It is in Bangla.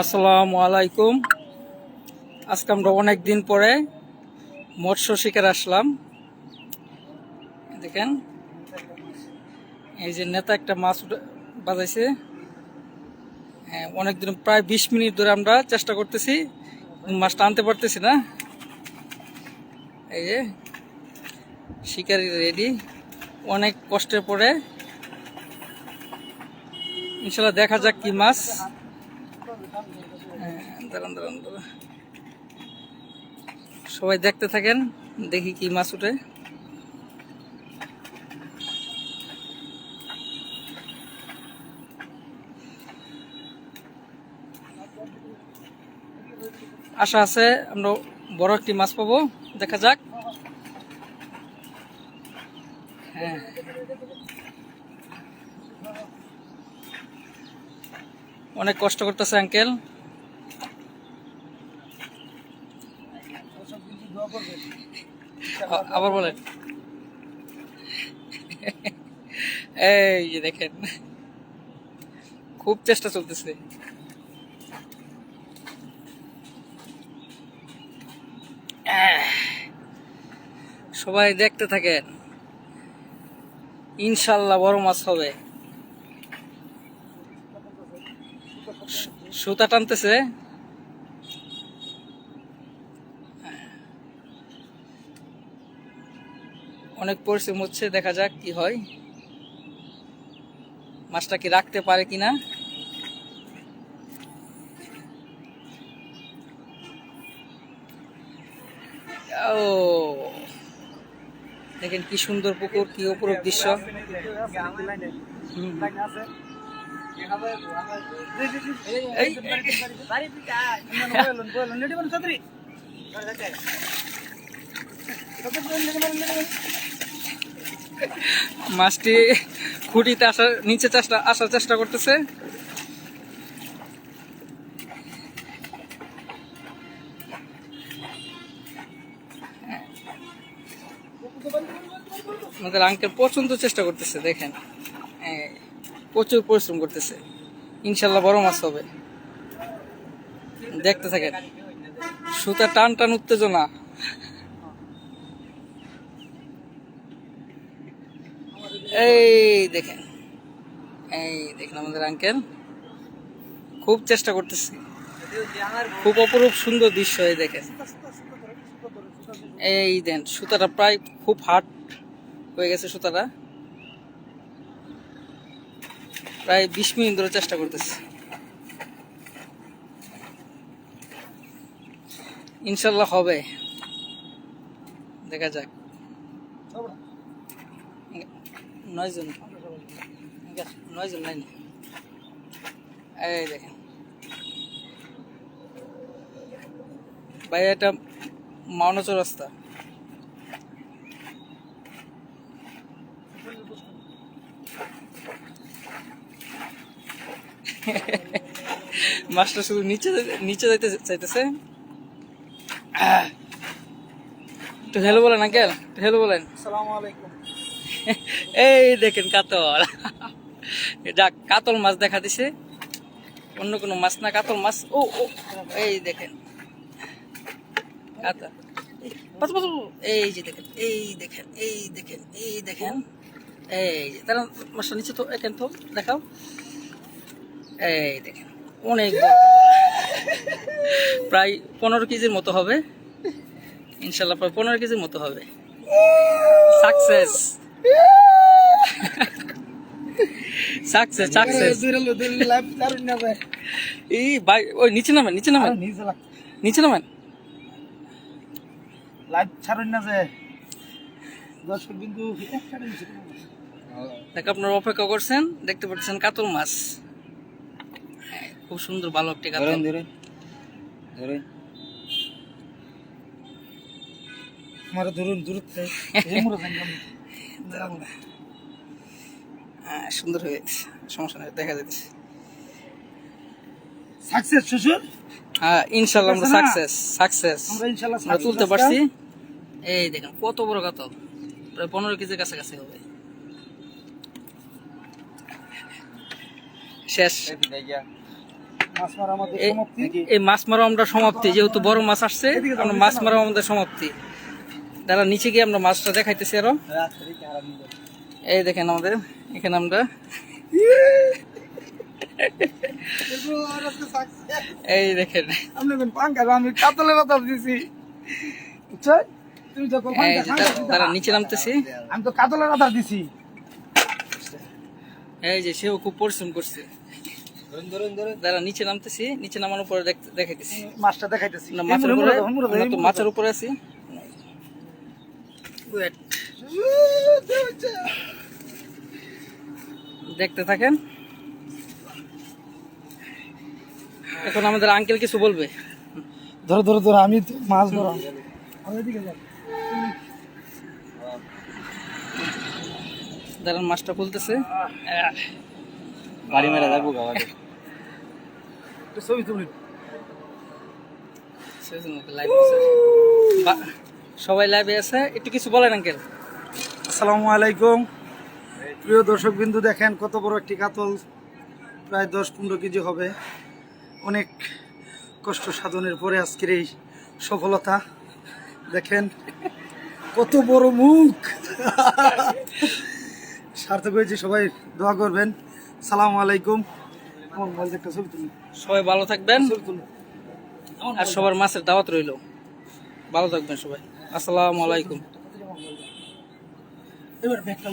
আসসালামু আলাইকুম। আজকে আমরা অনেক দিন পরে মৎস্য শিকার আসলাম। দেখেন, এই যে নেতা একটা মাছ বাজাইছে। হ্যাঁ অনেক দিন প্রায় বিশ মিনিট ধরে আমরা চেষ্টা করতেছি, মাছটা আনতে পারতেছি না। এই যে, শিকারি রেডি অনেক কষ্টের পরে ইনশাল্লাহ দেখা যাক কি মাছ দাঁড়ান দাঁড়ান। সবাই দেখতে থাকেন, দেখি কি মাছ উঠে। আশা আছে আমরা বড় একটি মাছ পাবো, দেখা যাক। হ্যাঁ। অনেক কষ্ট করতেছে আঙ্কেল আবার বলেন। এই যে দেখেন, খুব চেষ্টা চলতেছে। সবাই দেখতে থাকেন। ইনশাল্লাহ বড় মাছ হবে। সুতা টানতেছে। অনেক পরিশ্রম হচ্ছে দেখা যাক কি হয়। মাছটা কি রাখতে পারে কিনা? ও দেখেন কি সুন্দর পুকুর কি অপরূপ দৃশ্য। মাছটি খুঁটিতে আসার নিচে চেষ্টা আসার চেষ্টা করতেছে। আমাদের আঙ্কেল পছন্দ চেষ্টা করতেছে দেখেন। প্রচুর পরিশ্রম করতেছে। ইনশাল্লাহ বড় মাছ হবে। দেখতে থাকেন। সুতা টান টান উত্তেজনা। এই দেখেন। এই দেখেন আমাদের আঙ্কেল খুব চেষ্টা করতেছি। খুব অপরূপ সুন্দর দৃশ্য এই দেখেন। এই দেন, সুতাটা প্রায় খুব হার্ড হয়ে গেছে সুতাটা। প্রায় বিশ মিনিট ধরে চেষ্টা করতেছি। ইনশাল্লাহ হবে। দেখা যাক। নয়জন ভাই, এটা মাওনা চৌরাস্তা। মাছটা শুধু নিচে নিচে যাইতে চাইতেছে। একটু হ্যালো বলেন আঙ্কেল হ্যালো বলেন। আসসালামু আলাইকুম এই দেখেন কাতল। যাক কাতল মাছ দেখা দিছে। অন্য কোনো মাছ না কাতল মাছ। ও ও এই দেখেন। কাতল। এই যে দেখেন এই দেখেন এই দেখেন এই দেখেন। এই যে তারা মাছটা নিচে তো এখান তো দেখাও। এই দেখেন অনেক প্রায় পনেরো কেজির মতো হবে। ইনশাল্লাহ প্রায় পনেরো কেজির মতো হবে। সাকসেস এই ভাই ওই নিচে নামেন নিচে নামেন। নিচে নামেন। লাইভ ছাড়ুন না যে। দর্শক বিন্দু দেখ আপনারা অপেক্ষা করছেন দেখতে পাচ্ছেন কাতল মাছ। খুব সুন্দর ভালো একটি ধরেন আমার ধরুন। সুন্দর হয়ে সমস্যা নেই দেখা যাচ্ছে। সাকসেস শ্বশুর? হ্যাঁ ইনশাল্লাহ আমরা সাকসেস সাকসেস আমরা ইনশাআল্লাহ আমরা তুলতে পারছি। এই দেখেন কত বড় কাতল প্রায় পনেরো কেজির কাছাকাছি হবে। শেষ। এই- মাছ মারা আমরা সমাপ্তি যেহেতু বড় মাছ আসছে আমরা মাছ মারা আমাদের সমাপ্তি। দাঁড়া নিচে গিয়ে আমরা মাছটা দেখাইতেছি আরও। এই দেখেন আমাদের এখানে আমরা। এই দেখেন। তারা- তারা নিচে নামতেছি। আমি তো কাতলের কথা দিছি। এই যে সেও খুব পরিশ্রম করছে। তারা নিচে নামতেছি নিচে নামানোর পরে দেখাইতেছি। মাছটা দেখাইতেছি। মাছের উপরে আমরা তো মাছের উপরে আছি। দেখতে থাকেন। এখন আমাদের আঙ্কেল কিছু বলবে। ধরো ধরো ধরো আমি মাছ ধরো দাঁড়ান মাছটা খুলতেছে। বাড়ি মেরে যাব একটু ছবি তুলি। লাইভ সবাই লাইভে আছে? একটু কিছু বলেন আঙ্কেল আসসালামু আলাইকুম। প্রিয় দর্শক বিন্দু দেখেন কত বড় একটি কাতল। প্রায় দশ পনেরো কেজি হবে। অনেক কষ্ট সাধনের পরে আজকের এই সফলতা। দেখেন কত বড় মুখ। সার্থক হয়েছে সবাই দোয়া করবেন। সালামু আলাইকুম। আমার মোবাইল একটা ছবি তুলি। সবাই ভালো থাকবেন। আর সবার মাছের দাওয়াত রইল। ভালো থাকবেন সবাই। আসসালামু আলাইকুম। এবার ব্যাগটা